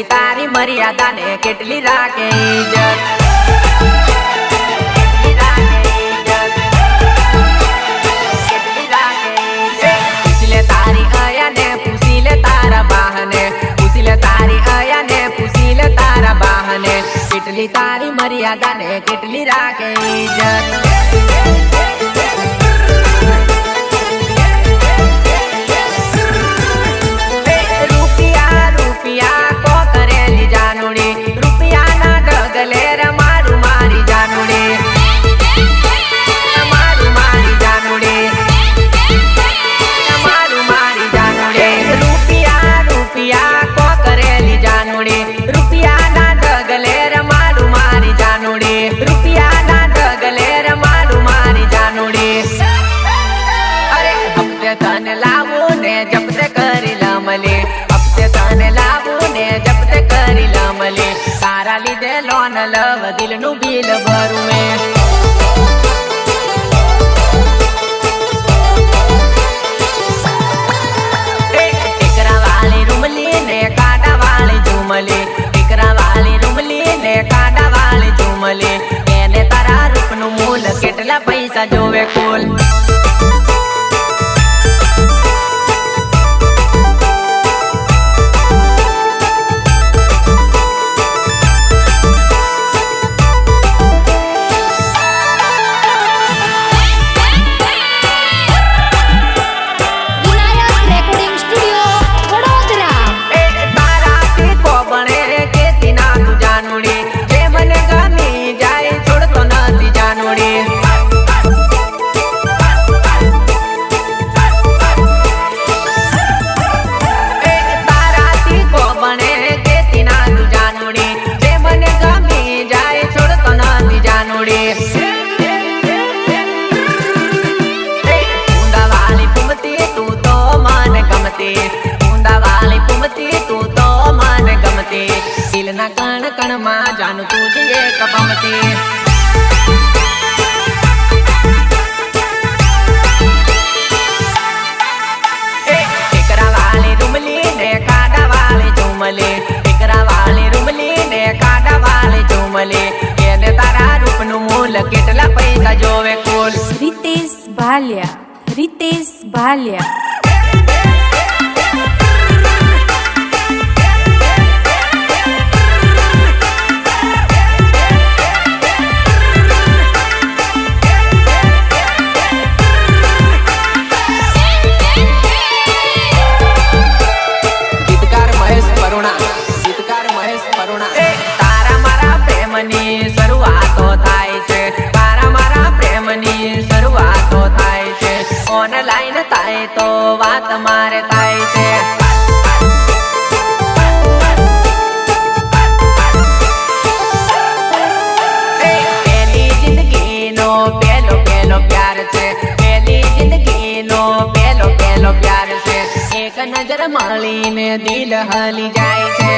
તું તારી મર્યાદા ને કેટલી રાખે ઇજ્જત તારી મર્યાદા ને કેટલી રાખે ઇજ્જત cause you're cool. ભાલ્યા રિતેશ ભાલ્યા તો વાત મારે થાય છે. પેલી જિંદગીનો પેલો પેલો પ્યાર છે. પેલી જિંદગીનો પેલો પેલો પ્યાર છે. એક નજર મળીને દિલ હલી જાય છે.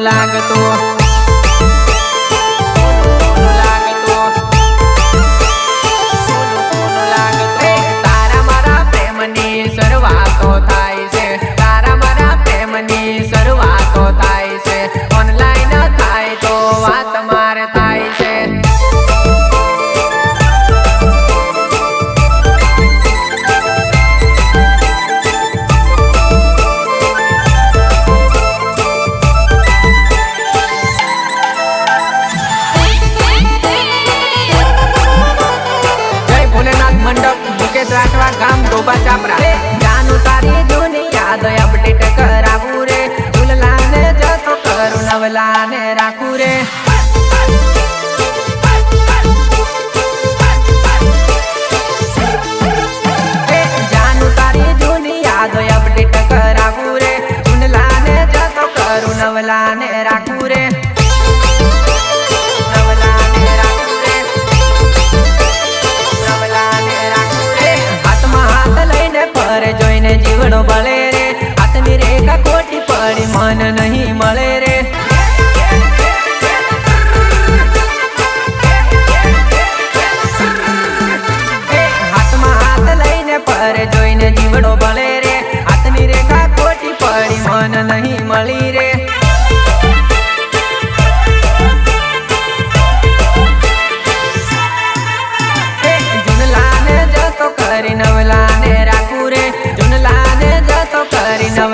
lagato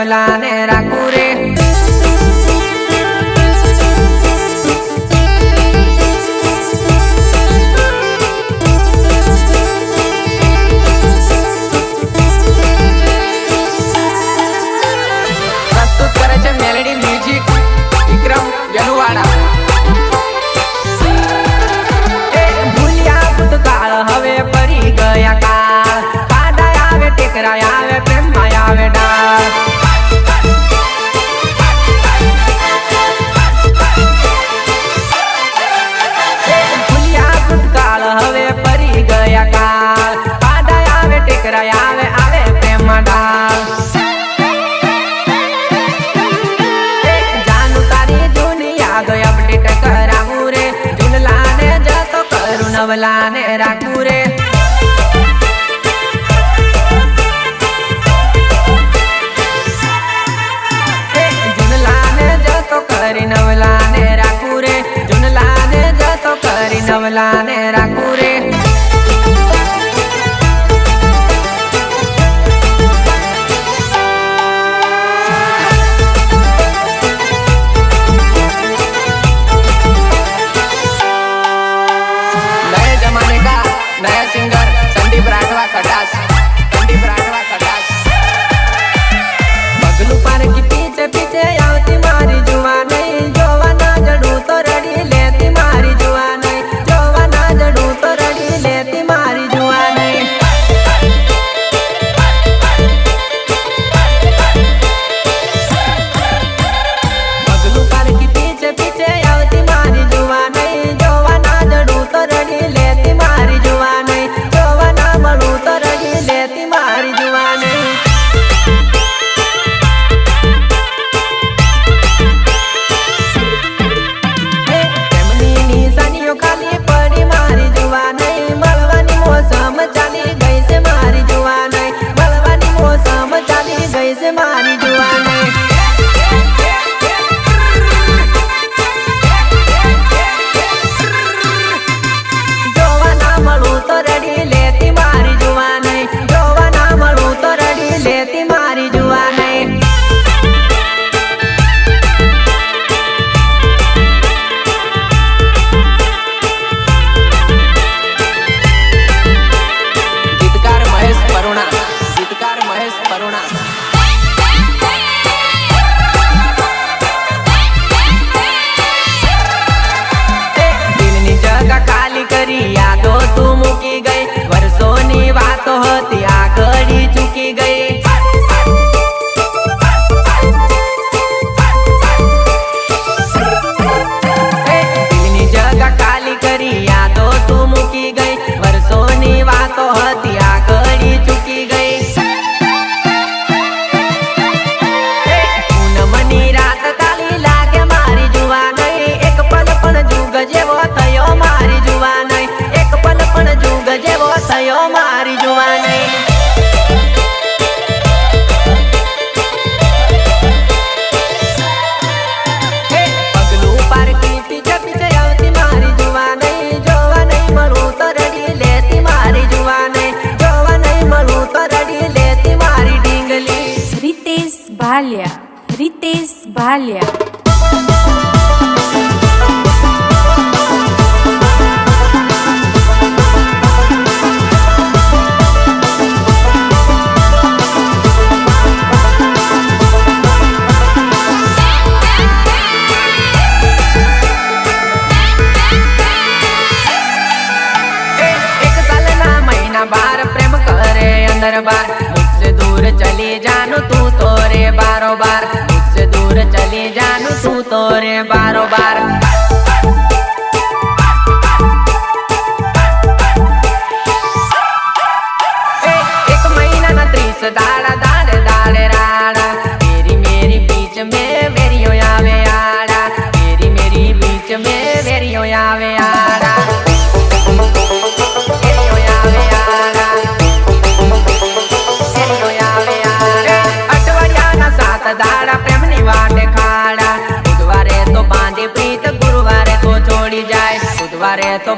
la સવલા ને રાખું રે જતો કરી નવલા ને રાખું રે જુનલા ને જતો નવલા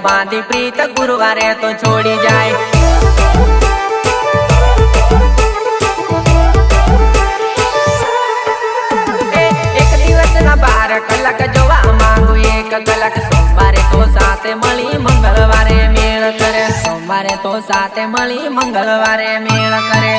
બાંધી પ્રીત ગુરુવારે તો છોડી જાય. એક દિવસના બાર કલાક જોવા માંગુ, એક કલાક. સોમવારે તો સાથે મળી મંગળવારે મેળ કરે. સોમવારે તો સાથે મળી મંગળવારે મેળ કરે.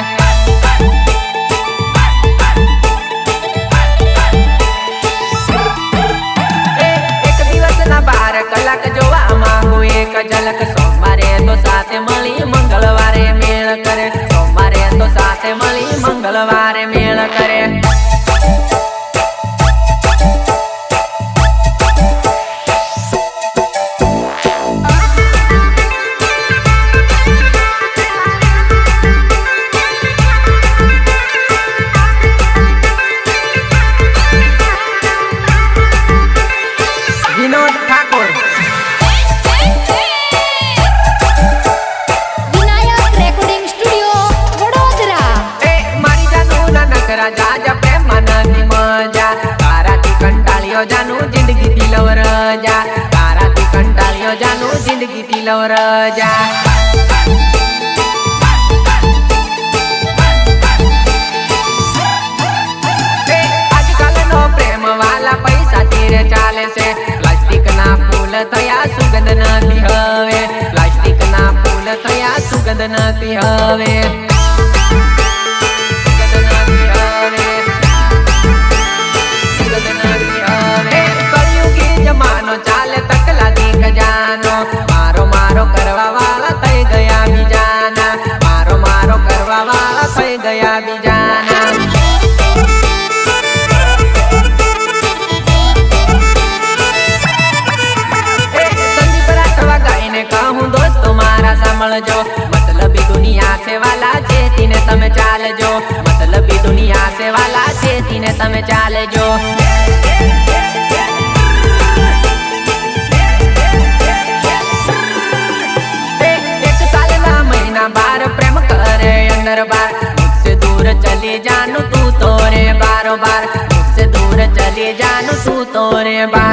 stand by.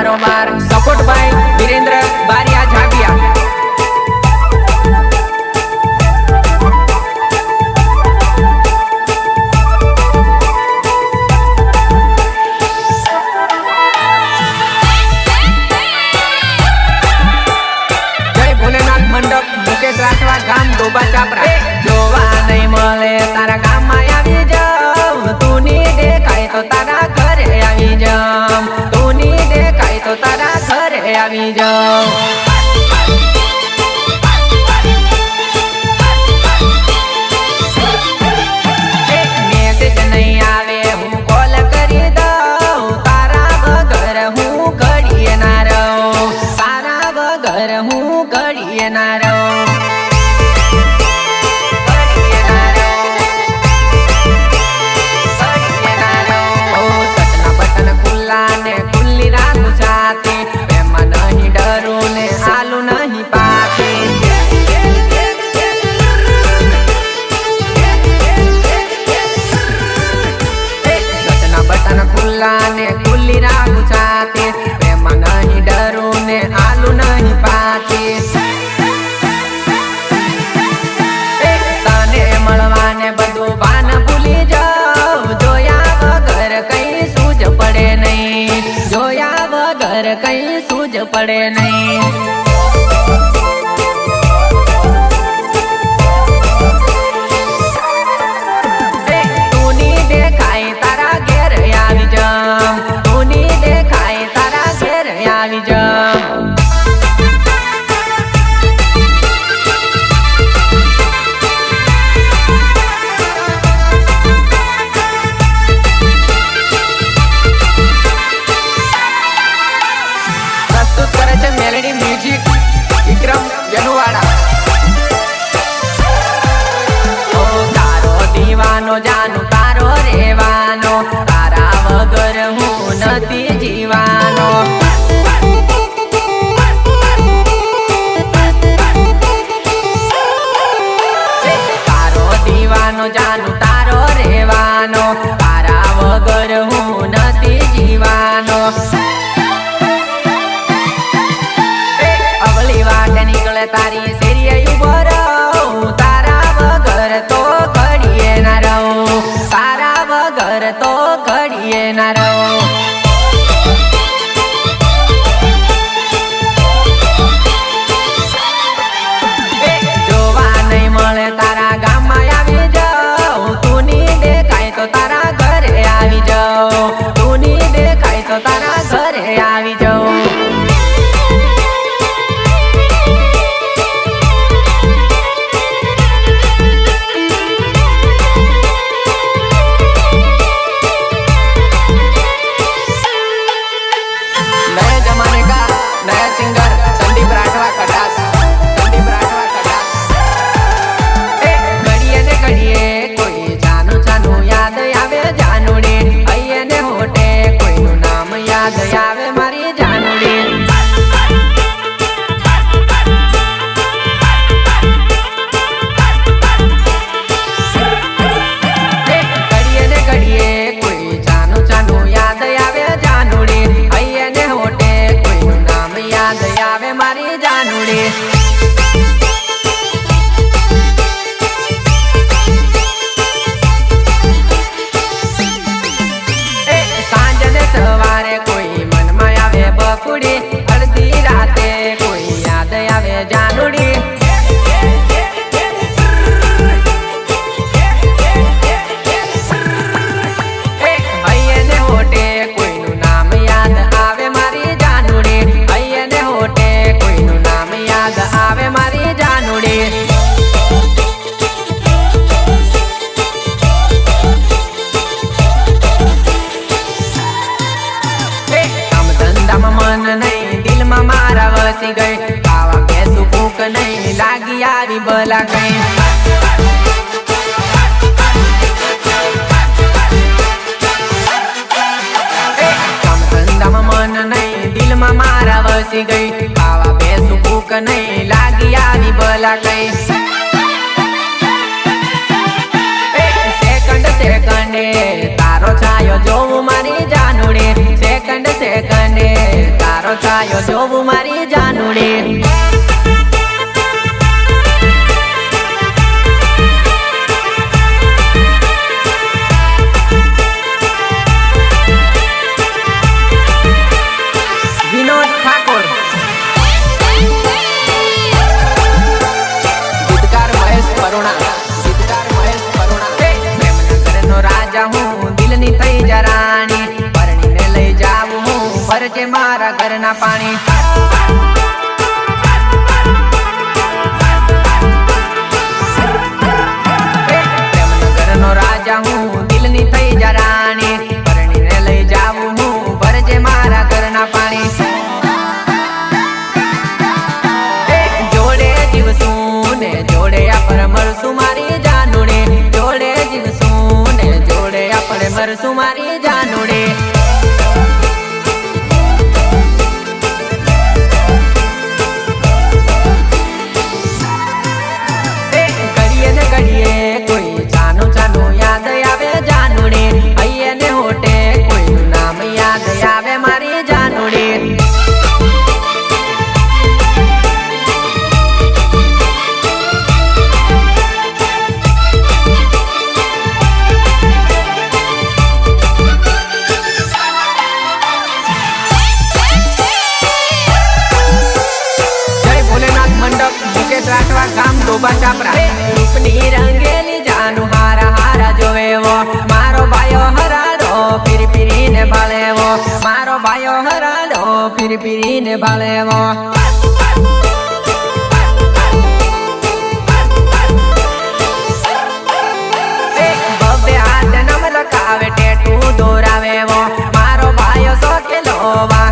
Bye. Dios.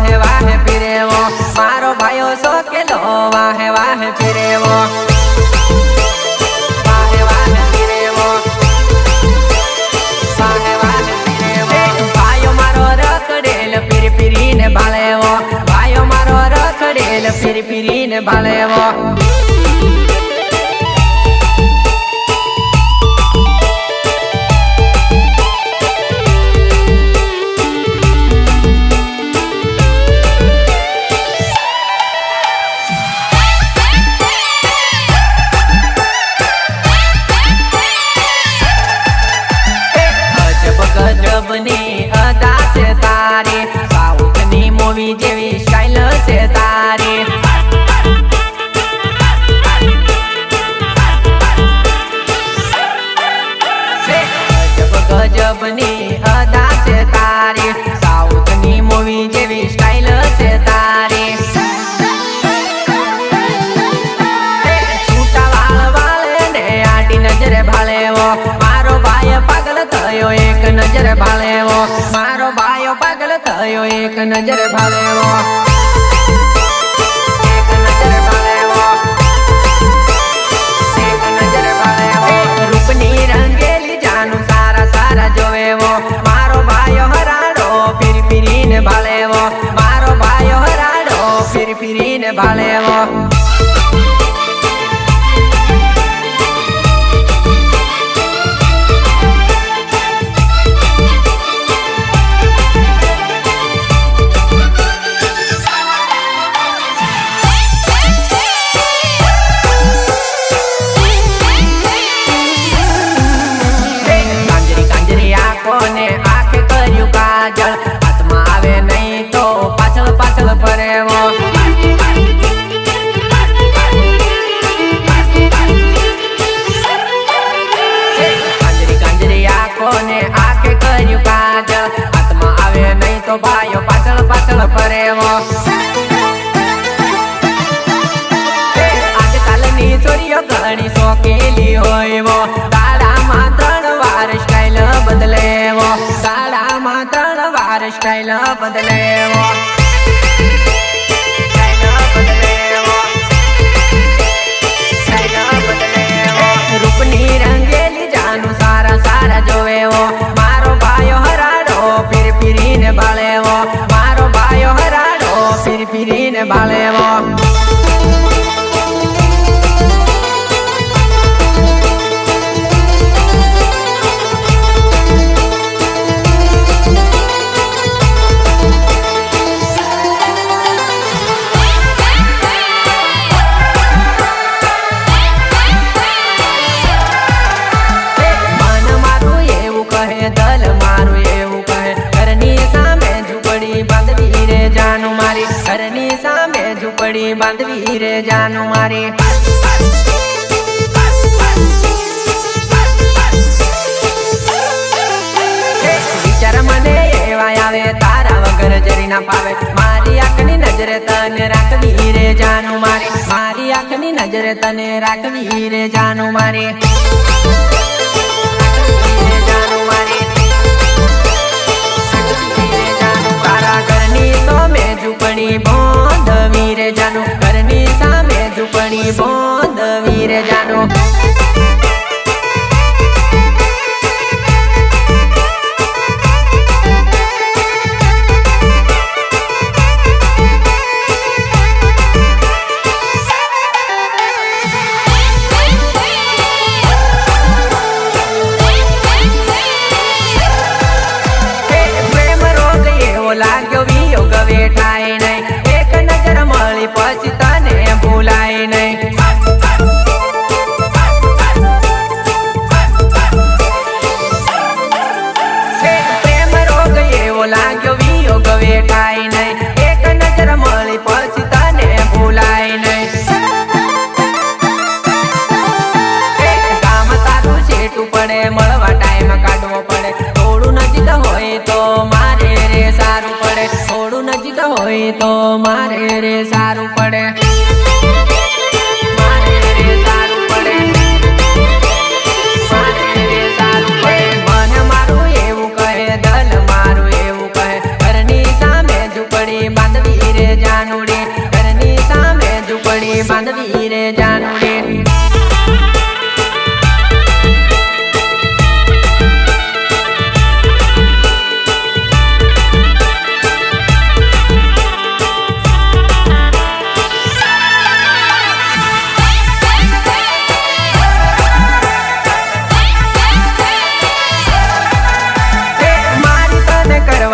વાહે વાહે પીરેવો. મારો ભાઈઓ સોકેલો વાહે વાહે વાહે રખડેલ ફીરી ભાળેવો. ભાઈઓ મારો રખડેલ ફીરી ફીરીને ભાળેવો. ગજબની અદા છે તારી. સાઉથની મૂવી જેવી સ્ટાઇલ છે તારી. છૂટા વાળ વાળે ને આડી નજરે ભાળેવો. મારો ભાઈ પાગલ થયો, એક નજરે ભાળેવો. મારો ભાઈ પાગલ થયો, એક નજરે ભાળેવો. ફીરી ફીરીને ફીરીને ભાળેવો મારો ભાઈઓ હરાડો ફિર ફિરીને ભાળેવો પાવે મારી આંખની નજરે તને રાખવી રે જાનું મારી. મારી આંખની નજરે તને રાખવી રે જાનું મારી. ઘરની સામે ઝૂંપડી બાંધવી રે જાનું. ઘરની સામે ઝૂંપડી બાંધવી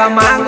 તને કરવા